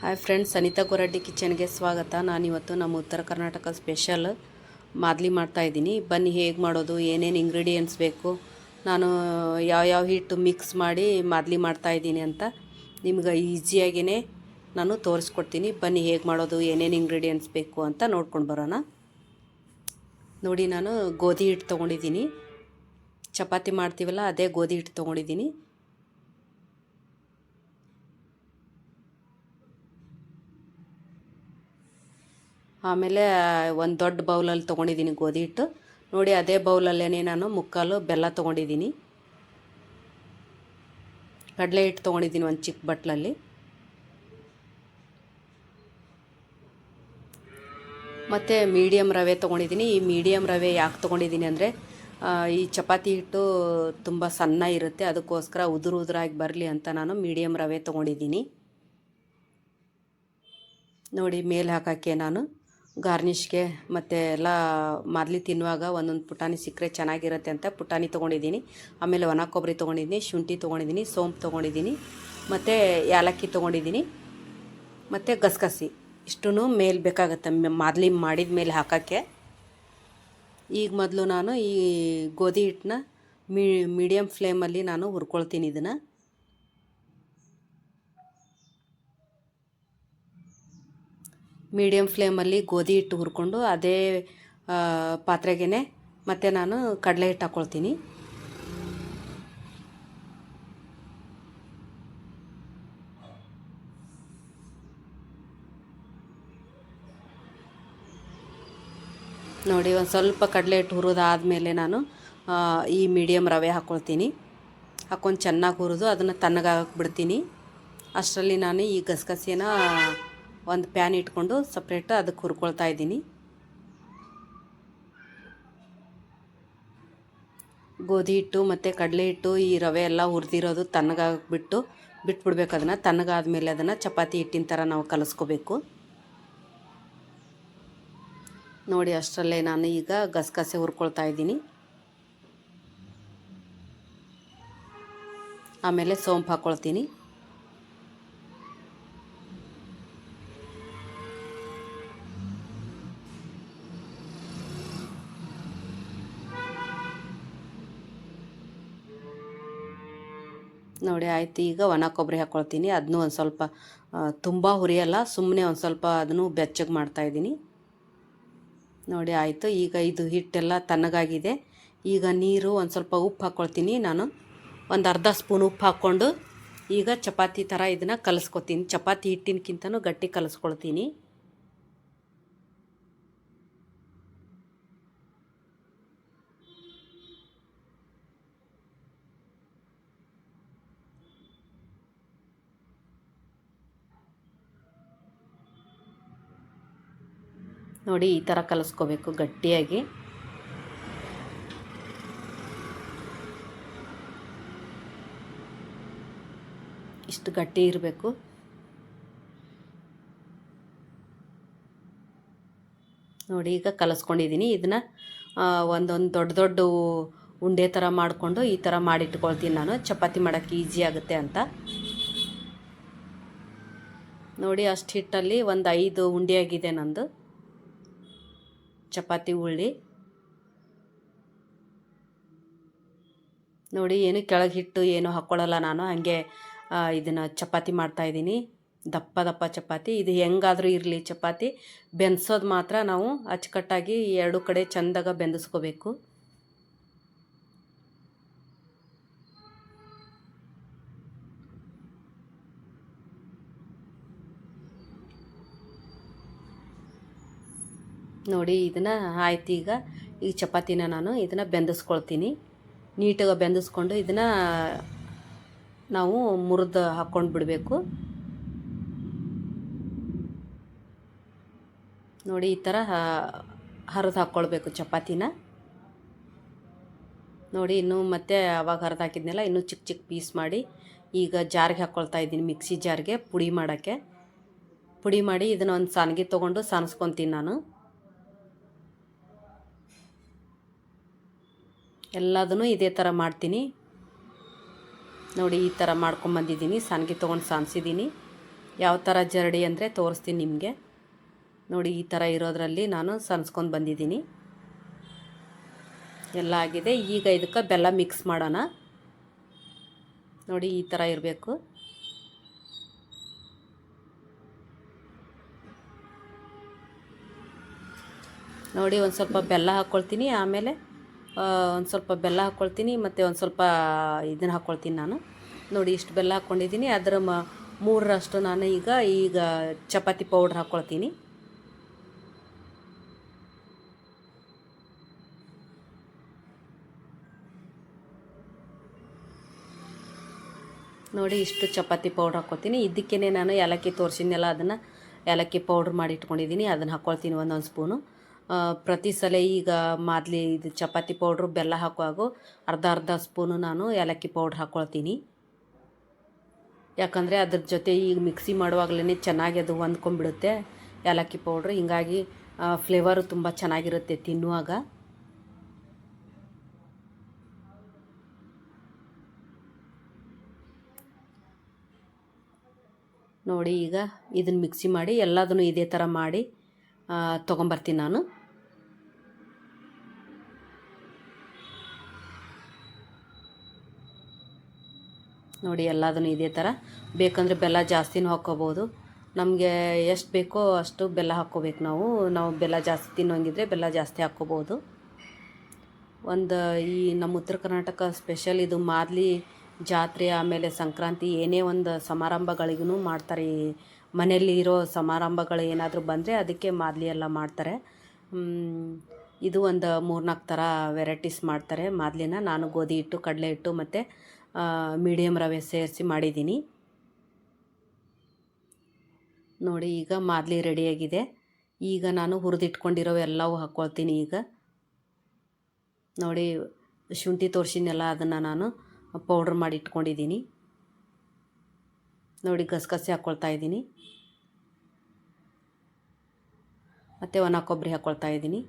Hi friends Anita Goraddi ಕಿಚನ್ಗೆ ಸ್ವಾಗತ. ನಾನಿವತ್ತು ನಮ್ಮ ಉತ್ತರ ಕರ್ನಾಟಕ ಸ್ಪೆಷಲ್ ಮಾದಲಿ ಮಾಡ್ತಾಯಿದ್ದೀನಿ ಬನ್ನಿ, ಹೇಗೆ ಮಾಡೋದು, ಏನೇನು ಇಂಗ್ರೀಡಿಯೆಂಟ್ಸ್ ಬೇಕು, ನಾನು ಯಾವ್ಯಾವ ಹಿಟ್ಟು ಮಿಕ್ಸ್ ಮಾಡಿ ಮಾದಲಿ ಮಾಡ್ತಾಯಿದ್ದೀನಿ ಅಂತ ನಿಮ್ಗೆ ಈಸಿಯಾಗಿಯೇ ನಾನು ತೋರಿಸ್ಕೊಡ್ತೀನಿ. ಬನ್ನಿ, ಹೇಗೆ ಮಾಡೋದು, ಏನೇನು ಇಂಗ್ರೀಡಿಯೆಂಟ್ಸ್ ಬೇಕು ಅಂತ ನೋಡ್ಕೊಂಡು ಬರೋಣ. ನೋಡಿ, ನಾನು ಗೋಧಿ ಹಿಟ್ಟು ತೊಗೊಂಡಿದ್ದೀನಿ. ಚಪಾತಿ ಮಾಡ್ತೀವಲ್ಲ, ಅದೇ ಗೋಧಿ ಹಿಟ್ಟು ತೊಗೊಂಡಿದ್ದೀನಿ. ಆಮೇಲೆ ಒಂದು ದೊಡ್ಡ ಬೌಲಲ್ಲಿ ತೊಗೊಂಡಿದ್ದೀನಿ ಗೋಧಿ ಹಿಟ್ಟು. ನೋಡಿ ಅದೇ ಬೌಲಲ್ಲೇ ನಾನು ಮುಕ್ಕಾಲು ಬೆಲ್ಲ ತೊಗೊಂಡಿದ್ದೀನಿ ಕಡಲೆ ಹಿಟ್ಟು ತೊಗೊಂಡಿದ್ದೀನಿ ಒಂದು ಚಿಕ್ಕ ಬಟ್ಲಲ್ಲಿ. ಮತ್ತು ಮೀಡಿಯಮ್ ರವೆ ತೊಗೊಂಡಿದ್ದೀನಿ ಈ ಮೀಡಿಯಮ್ ರವೆ ಯಾಕೆ ತೊಗೊಂಡಿದ್ದೀನಿ ಅಂದರೆ ಈ ಚಪಾತಿ ಹಿಟ್ಟು ತುಂಬ ಸಣ್ಣ ಇರುತ್ತೆ, ಅದಕ್ಕೋಸ್ಕರ ಉದುರು ಉದುರಾಗಿ ಬರಲಿ ಅಂತ ನಾನು ಮೀಡಿಯಮ್ ರವೆ ತೊಗೊಂಡಿದ್ದೀನಿ ನೋಡಿ, ಮೇಲೆ ಹಾಕೋಕ್ಕೆ ನಾನು. ಗಾರ್ನಿಷ್ಗೆ ಮತ್ತು ಎಲ್ಲ ಮಾದಲಿ ತಿನ್ನುವಾಗ ಒಂದೊಂದು ಪುಟಾಣಿ ಸಿಕ್ಕರೆ ಚೆನ್ನಾಗಿರುತ್ತೆ ಅಂತ ಪುಟಾಣಿ ತೊಗೊಂಡಿದ್ದೀನಿ. ಆಮೇಲೆ ಒಣ ಕೊಬ್ಬರಿ ತೊಗೊಂಡಿದ್ದೀನಿ, ಶುಂಠಿ ತೊಗೊಂಡಿದ್ದೀನಿ, ಸೋಂಪು ತೊಗೊಂಡಿದ್ದೀನಿ, ಮತ್ತು ಏಲಕ್ಕಿ ತೊಗೊಂಡಿದ್ದೀನಿ, ಮತ್ತು ಗಸಗಸಿ. ಇಷ್ಟೂ ಮೇಲೆ ಬೇಕಾಗುತ್ತೆ ಮಾದಲಿ ಮಾಡಿದ ಮೇಲೆ ಹಾಕೋಕ್ಕೆ. ಈಗ ಮೊದಲು ನಾನು ಈ ಗೋಧಿ ಹಿಟ್ಟನ್ನ ಮೀಡಿಯಮ್ ಫ್ಲೇಮಲ್ಲಿ ನಾನು ಹುರ್ಕೊಳ್ತೀನಿ ಇದನ್ನು. ಮೀಡಿಯಮ್ ಫ್ಲೇಮಲ್ಲಿ ಗೋಧಿ ಹಿಟ್ಟು ಹುರ್ಕೊಂಡು ಅದೇ ಪಾತ್ರೆಗೆ ಮತ್ತು ನಾನು ಕಡಲೆ ಹಿಟ್ಟು ಹಾಕ್ಕೊಳ್ತೀನಿ ನೋಡಿ, ಒಂದು ಸ್ವಲ್ಪ ಕಡಲೆ ಹಿಟ್ಟು ಹುರಿದಾದಮೇಲೆ ನಾನು ಈ ಮೀಡಿಯಮ್ ರವೆ ಹಾಕ್ಕೊಳ್ತೀನಿ ಹಾಕ್ಕೊಂಡು ಚೆನ್ನಾಗಿ ಹುರಿದು ಅದನ್ನು ತಣ್ಣಗಾಗಕ್ಕೆ ಬಿಡ್ತೀನಿ. ಅಷ್ಟರಲ್ಲಿ ನಾನು ಈ ಗಸಗಸಿನ ಒಂದು ಪ್ಯಾನ್ ಇಟ್ಕೊಂಡು ಸಪ್ರೇಟ್ ಅದಕ್ಕೆ ಹುರ್ಕೊಳ್ತಾ ಇದ್ದೀನಿ. ಗೋಧಿ ಹಿಟ್ಟು ಮತ್ತು ಕಡಲೆ ಹಿಟ್ಟು ಈ ರವೆ ಎಲ್ಲ ಹುರಿದಿರೋದು ತಣ್ಣಗಾಗ್ಬಿಟ್ಟು ಬಿಟ್ಬಿಡ್ಬೇಕು ಅದನ್ನು. ತಣ್ಣಗಾದ್ಮೇಲೆ ಅದನ್ನು ಚಪಾತಿ ಹಿಟ್ಟಿನ ಥರ ನಾವು ಕಲಸ್ಕೋಬೇಕು. ನೋಡಿ ಅಷ್ಟರಲ್ಲೇ ನಾನು ಈಗ ಗಸಗಸೆ ಹುರ್ಕೊಳ್ತಾ ಇದ್ದೀನಿ. ಆಮೇಲೆ ಸೋಂಪು ಹಾಕ್ಕೊಳ್ತೀನಿ ನೋಡಿ, ಆಯ್ತು, ಈಗ ಒಣ ಕೊಬ್ಬರಿ ಹಾಕ್ಕೊಳ್ತೀನಿ ಅದನ್ನೂ ಒಂದು ಸ್ವಲ್ಪ ತುಂಬ ಹುರಿಯಲ್ಲ ಸುಮ್ಮನೆ ಒಂದು ಸ್ವಲ್ಪ ಅದನ್ನು ಬೆಚ್ಚಗೆ ಮಾಡ್ತಾಯಿದ್ದೀನಿ ನೋಡಿ, ಆಯಿತು, ಈಗ ಇದು ಹಿಟ್ಟೆಲ್ಲ ತಣ್ಣಗಾಗಿದೆ. ಈಗ ನೀರು ಒಂದು ಸ್ವಲ್ಪ ಉಪ್ಪು ಹಾಕ್ಕೊಳ್ತೀನಿ ನಾನು. ಒಂದು ಅರ್ಧ ಸ್ಪೂನ್ ಉಪ್ಪು ಹಾಕ್ಕೊಂಡು ಈಗ ಚಪಾತಿ ಥರ ಇದನ್ನು ಕಲಿಸ್ಕೊತೀನಿ. ಚಪಾತಿ ಹಿಟ್ಟಿನಕ್ಕಿಂತನೂ ಗಟ್ಟಿ ಕಲಿಸ್ಕೊಳ್ತೀನಿ. ನೋಡಿ ಈ ಥರ ಕಲಿಸ್ಕೋಬೇಕು ಗಟ್ಟಿಯಾಗಿ. ಇಷ್ಟು ಗಟ್ಟಿ ಇರಬೇಕು. ನೋಡಿ ಈಗ ಕಲಿಸ್ಕೊಂಡಿದ್ದೀನಿ. ಇದನ್ನು ಒಂದೊಂದು ದೊಡ್ಡ ದೊಡ್ಡ ಉಂಡೆ ಥರ ಮಾಡಿಕೊಂಡು ಈ ಥರ ಮಾಡಿಟ್ಕೊಳ್ತೀನಿ ನಾನು. ಚಪಾತಿ ಮಾಡೋಕ್ಕೆ ಈಸಿ ಆಗುತ್ತೆ ಅಂತ. ನೋಡಿ ಅಷ್ಟು ಹಿಟ್ಟಲ್ಲಿ ಒಂದು ಐದು ಉಂಡೆ ಆಗಿದೆ ನಂದು. ಚಪಾತಿ ಉಳ್ಳಿ ನೋಡಿ, ಏನು ಕೆಳಗೆ ಹಿಟ್ಟು ಏನು ಹಾಕ್ಕೊಳ್ಳಲ್ಲ ನಾನು. ಹಾಗೆ ಇದನ್ನು ಚಪಾತಿ ಮಾಡ್ತಾಯಿದ್ದೀನಿ ದಪ್ಪ ದಪ್ಪ ಚಪಾತಿ. ಇದು ಹೆಂಗಾದರೂ ಇರಲಿ ಚಪಾತಿ. ಬೆನ್ಸೋದು ಮಾತ್ರ ನಾವು ಅಚ್ಚುಕಟ್ಟಾಗಿ ಎರಡು ಕಡೆ ಚೆಂದಾಗ ಬೆಂದಿಸ್ಕೋಬೇಕು. ನೋಡಿ, ಇದನ್ನು ಆಯ್ತು ಈಗ. ಈ ಚಪಾತಿನ ನಾನು ಇದನ್ನು ಬೆಂದಿಸ್ಕೊಳ್ತೀನಿ. ನೀಟಾಗಿ ಬೆಂದಿಸ್ಕೊಂಡು ಇದನ್ನು ನಾವು ಮುರಿದು ಹಾಕ್ಕೊಂಡು ಬಿಡಬೇಕು. ನೋಡಿ, ಈ ಥರ ಹರಿದು ಹಾಕ್ಕೊಳ್ಬೇಕು ಚಪಾತಿನ. ನೋಡಿ, ಇನ್ನೂ ಮತ್ತೆ ಅವಾಗ ಹರಿದು ಹಾಕಿದ್ನೆಲ್ಲ, ಇನ್ನೂ ಚಿಕ್ಕ ಚಿಕ್ಕ ಪೀಸ್ ಮಾಡಿ ಈಗ ಜಾರಿಗೆ ಹಾಕ್ಕೊಳ್ತಾ ಇದ್ದೀನಿ ಮಿಕ್ಸಿ ಜಾರ್ಗೆ ಪುಡಿ ಮಾಡೋಕ್ಕೆ. ಪುಡಿ ಮಾಡಿ ಇದನ್ನು ಒಂದು ಸಾನಿಗೆ ತೊಗೊಂಡು ಸಾನಿಸ್ಕೊತೀನಿ ನಾನು. ಎಲ್ಲದನ್ನು ಇದೇ ಥರ ಮಾಡ್ತೀನಿ. ನೋಡಿ, ಈ ಥರ ಮಾಡ್ಕೊಂಬಂದಿದ್ದೀನಿ ಸಾನ್ಗೆ ತೊಗೊಂಡು ಸಾನ್ಸಿದ್ದೀನಿ. ಯಾವ ಥರ ಜರಡಿ ಅಂದರೆ ತೋರಿಸ್ತೀನಿ ನಿಮಗೆ. ನೋಡಿ, ಈ ಥರ ಇರೋದರಲ್ಲಿ ನಾನು ಸನ್ಸ್ಕೊಂಡು ಬಂದಿದ್ದೀನಿ. ಎಲ್ಲ ಆಗಿದೆ. ಈಗ ಇದಕ್ಕೆ ಬೆಲ್ಲ ಮಿಕ್ಸ್ ಮಾಡೋಣ. ನೋಡಿ, ಈ ಥರ ಇರಬೇಕು. ನೋಡಿ, ಒಂದು ಸ್ವಲ್ಪ ಬೆಲ್ಲ ಹಾಕ್ಕೊಳ್ತೀನಿ ಆಮೇಲೆ ಒಂದು ಸ್ವಲ್ಪ ಬೆಲ್ಲ ಹಾಕ್ಕೊಳ್ತೀನಿ ಮತ್ತು ಒಂದು ಸ್ವಲ್ಪ ಇದನ್ನು ಹಾಕ್ಕೊಳ್ತೀನಿ ನಾನು. ನೋಡಿ, ಇಷ್ಟು ಬೆಲ್ಲ ಹಾಕ್ಕೊಂಡಿದ್ದೀನಿ ಅದರ ಮ, ಮೂರರಷ್ಟು ನಾನು ಈಗ ಈಗ ಚಪಾತಿ ಪೌಡ್ರ್ ಹಾಕ್ಕೊಳ್ತೀನಿ ನೋಡಿ, ಇಷ್ಟು ಚಪಾತಿ ಪೌಡ್ರ್ ಹಾಕ್ಕೊತೀನಿ ಇದಕ್ಕೇ ನಾನು ಏಲಕ್ಕಿ ತೋರಿಸಿದ್ನೆಲ್ಲ, ಅದನ್ನು ಏಲಕ್ಕಿ ಪೌಡ್ರ್ ಮಾಡಿ ಇಟ್ಕೊಂಡಿದ್ದೀನಿ. ಅದನ್ನು ಹಾಕ್ಕೊಳ್ತೀನಿ ಒಂದೊಂದು ಸ್ಪೂನು ಪ್ರತಿ ಸಲ ಈಗ ಮಾದಲಿ ಇದು ಚಪಾತಿ ಪೌಡ್ರು ಬೆಲ್ಲ ಹಾಕುವಾಗ ಅರ್ಧ ಅರ್ಧ ಸ್ಪೂನು ನಾನು ಏಲಕ್ಕಿ ಪೌಡ್ರ್ ಹಾಕ್ಕೊಳ್ತೀನಿ ಯಾಕಂದರೆ ಅದ್ರ ಜೊತೆ ಈಗ ಮಿಕ್ಸಿ ಮಾಡುವಾಗಲೇ ಚೆನ್ನಾಗಿ ಅದು ಹೊಂದ್ಕೊಂಡ್ಬಿಡುತ್ತೆ ಏಲಕ್ಕಿ ಪೌಡ್ರ್. ಹಿಂಗಾಗಿ ಫ್ಲೇವರು ತುಂಬ ಚೆನ್ನಾಗಿರುತ್ತೆ ತಿನ್ನುವಾಗ. ನೋಡಿ ಈಗ ಇದನ್ನು ಮಿಕ್ಸಿ ಮಾಡಿ ಎಲ್ಲದನ್ನು ಇದೇ ಥರ ಮಾಡಿ ತೊಗೊಂಬರ್ತೀನಿ ನಾನು. ನೋಡಿ ಎಲ್ಲದನ್ನು ಇದೇ ಥರ ಬೇಕಂದರೆ ಬೆಲ್ಲ ಜಾಸ್ತಿನೂ ಹಾಕ್ಕೋಬೋದು ನಮಗೆ ಎಷ್ಟು ಬೇಕೋ ಅಷ್ಟು ಬೆಲ್ಲ ಹಾಕ್ಕೋಬೇಕು ನಾವು. ನಾವು ಬೆಲ್ಲ ಜಾಸ್ತಿ ತಿನ್ನೋಂಗಿದ್ರೆ ಬೆಲ್ಲ ಜಾಸ್ತಿ ಹಾಕ್ಕೋಬೋದು ಒಂದು ಈ ನಮ್ಮ ಉತ್ತರ ಕರ್ನಾಟಕ ಸ್ಪೆಷಲ್ ಇದು ಮಾದಲಿ ಜಾತ್ರೆ, ಆಮೇಲೆ ಸಂಕ್ರಾಂತಿ ಏನೇ ಒಂದು ಸಮಾರಂಭಗಳಿಗೂ ಮಾಡ್ತಾರೆ. ಈ ಮನೆಯಲ್ಲಿ ಇರೋ ಸಮಾರಂಭಗಳು ಏನಾದರೂ ಬಂದರೆ ಅದಕ್ಕೆ ಮಾದಲಿ ಎಲ್ಲ ಮಾಡ್ತಾರೆ. ಇದು ಒಂದು ಮೂರ್ನಾಲ್ಕು ಥರ ವೆರೈಟೀಸ್ ಮಾಡ್ತಾರೆ ಮಾದಲಿನ. ನಾನು ಗೋಧಿ ಹಿಟ್ಟು, ಕಡಲೆ ಹಿಟ್ಟು ಮತ್ತು ಮೀಡಿಯಮ್ ರವೆ ಸೇರಿಸಿ ಮಾಡಿದ್ದೀನಿ. ನೋಡಿ, ಈಗ ಮಾದಲಿ ರೆಡಿಯಾಗಿದೆ ಈಗ ನಾನು ಹುರಿದಿಟ್ಕೊಂಡಿರೋ ಎಲ್ಲವೂ ಹಾಕ್ಕೊಳ್ತೀನಿ ಈಗ. ನೋಡಿ, ಶುಂಠಿ ತೋರಿಸಿನೆಲ್ಲ ಅದನ್ನು ನಾನು ಪೌಡ್ರ್ ಮಾಡಿ ಇಟ್ಕೊಂಡಿದ್ದೀನಿ. ನೋಡಿ, ಗಸಗಸೆ ಹಾಕ್ಕೊಳ್ತಾ ಇದ್ದೀನಿ. ಮತ್ತು ಒಣ ಕೊಬ್ಬರಿ ಹಾಕ್ಕೊಳ್ತಾ ಇದ್ದೀನಿ.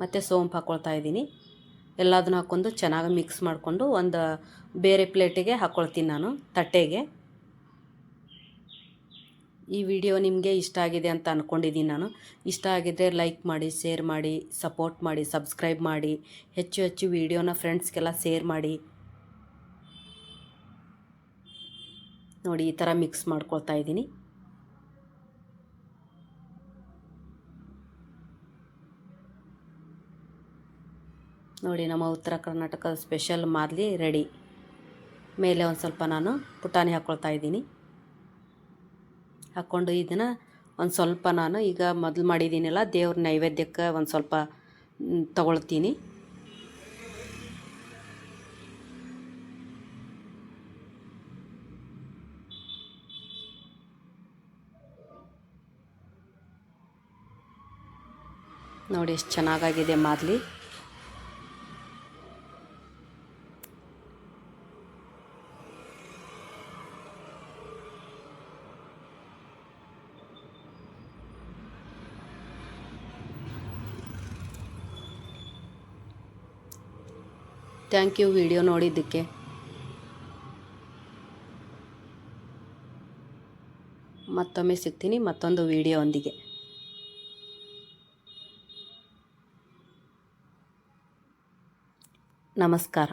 ಮತ್ತು ಸೋಂಪು ಹಾಕ್ಕೊಳ್ತಾ ಇದ್ದೀನಿ. ಎಲ್ಲದನ್ನು ಹಾಕ್ಕೊಂಡು ಚೆನ್ನಾಗಿ ಮಿಕ್ಸ್ ಮಾಡಿಕೊಂಡು ಒಂದು ಬೇರೆ ಪ್ಲೇಟಿಗೆ ಹಾಕ್ಕೊಳ್ತೀನಿ ನಾನು, ತಟ್ಟೆಗೆ. ಈ ವಿಡಿಯೋ ನಿಮಗೆ ಇಷ್ಟ ಆಗಿದೆ ಅಂತ ಅಂದ್ಕೊಂಡಿದ್ದೀನಿ ನಾನು. ಇಷ್ಟ ಆಗಿದ್ದರೆ ಲೈಕ್ ಮಾಡಿ ಶೇರ್ ಮಾಡಿ ಸಪೋರ್ಟ್ ಮಾಡಿ ಸಬ್ಸ್ಕ್ರೈಬ್ ಮಾಡಿ, ಹೆಚ್ಚು ಹೆಚ್ಚು ವಿಡಿಯೋನ ಫ್ರೆಂಡ್ಸ್ಗೆಲ್ಲ ಶೇರ್ ಮಾಡಿ. ನೋಡಿ, ಈ ಥರ ಮಿಕ್ಸ್ ಮಾಡ್ಕೊಳ್ತಾ ಇದ್ದೀನಿ. ನೋಡಿ, ನಮ್ಮ ಉತ್ತರ ಕರ್ನಾಟಕದ ಸ್ಪೆಷಲ್ ಮಾದಲಿ ರೆಡಿ ಮೇಲೆ ಒಂದು ಸ್ವಲ್ಪ ನಾನು ಪುಟಾಣಿ ಹಾಕ್ಕೊಳ್ತಾ ಇದ್ದೀನಿ. ಹಾಕ್ಕೊಂಡು ಇದನ್ನು ಒಂದು ಸ್ವಲ್ಪ ನಾನು ಈಗ ಮೊದಲು ಮಾಡಿದ್ದೀನಲ್ಲ, ದೇವ್ರ ನೈವೇದ್ಯಕ್ಕೆ ಒಂದು ಸ್ವಲ್ಪ ತಗೊಳ್ತೀನಿ. ನೋಡಿ, ಎಷ್ಟು ಚೆನ್ನಾಗಾಗಿದೆ ಮಾದಲಿ. ಥ್ಯಾಂಕ್ ಯು ವಿಡಿಯೋ ನೋಡಿದ್ದಕ್ಕೆ. ಮತ್ತೊಮ್ಮೆ ಸಿಗ್ತೀನಿ ಮತ್ತೊಂದು ವಿಡಿಯೋವೊಂದಿಗೆ. ನಮಸ್ಕಾರ.